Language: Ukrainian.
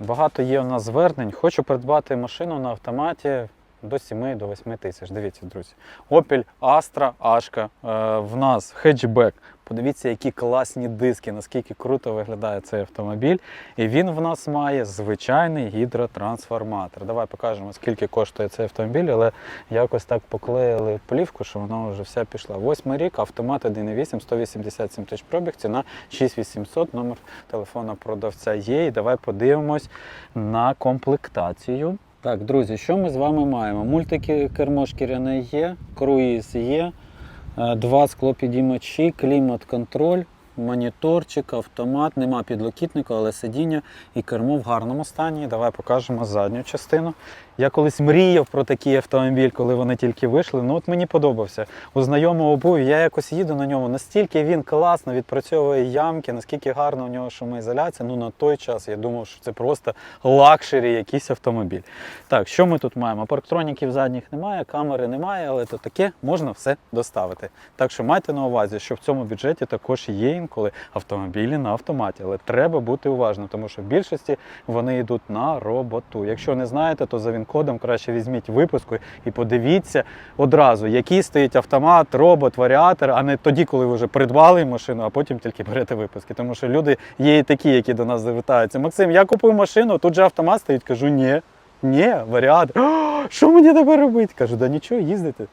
Багато є у нас звернень. Хочу придбати машину на автоматі до 7 до 8 тисяч. Дивіться, друзі. Opel Astra Ашка. Е, в нас хеджбек. Подивіться, які класні диски, наскільки круто виглядає цей автомобіль. І він в нас має звичайний гідротрансформатор. Давай покажемо, скільки коштує цей автомобіль, але якось так поклеїли плівку, що вона вже вся пішла. Восьмий рік, автомат 1.8, 187 тисяч пробіг, ціна 6800, номер телефона продавця є. І давай подивимось на комплектацію. Так, друзі, що ми з вами маємо? Мультики шкіряне є, круїз є, е, два склопідіймачі, клімат-контроль, моніторчик, автомат, нема підлокітника, але сидіння і кермо в гарному стані. Давай покажемо задню частину. Я колись мріяв про такий автомобіль, коли вони тільки вийшли. Ну от мені подобався. У знайомого був, я якось їду на ньому. Настільки він класно відпрацьовує ямки, наскільки гарна у нього шумоізоляція. Ну на той час я думав, що це просто лакшері якийсь автомобіль. Так, що ми тут маємо? Парктроніків задніх немає, камери немає, але то таке можна все доставити. Так що майте на увазі, що в цьому бюджеті також є інколи автомобілі на автоматі, але треба бути уважним, тому що в більшості вони йдуть на роботу. Якщо не знаєте, то за він-кодом краще візьміть випуску і подивіться одразу, який стоїть автомат, робот, варіатор, а не тоді, коли ви вже придбали машину, а потім тільки берете випуски. Тому що люди є і такі, які до нас завітаються. Максим, я купив машину, тут же автомат стоїть. Кажу, ні. Ні, варіатор. «О, Що мені тепер робити? Кажу, да нічого, їздите.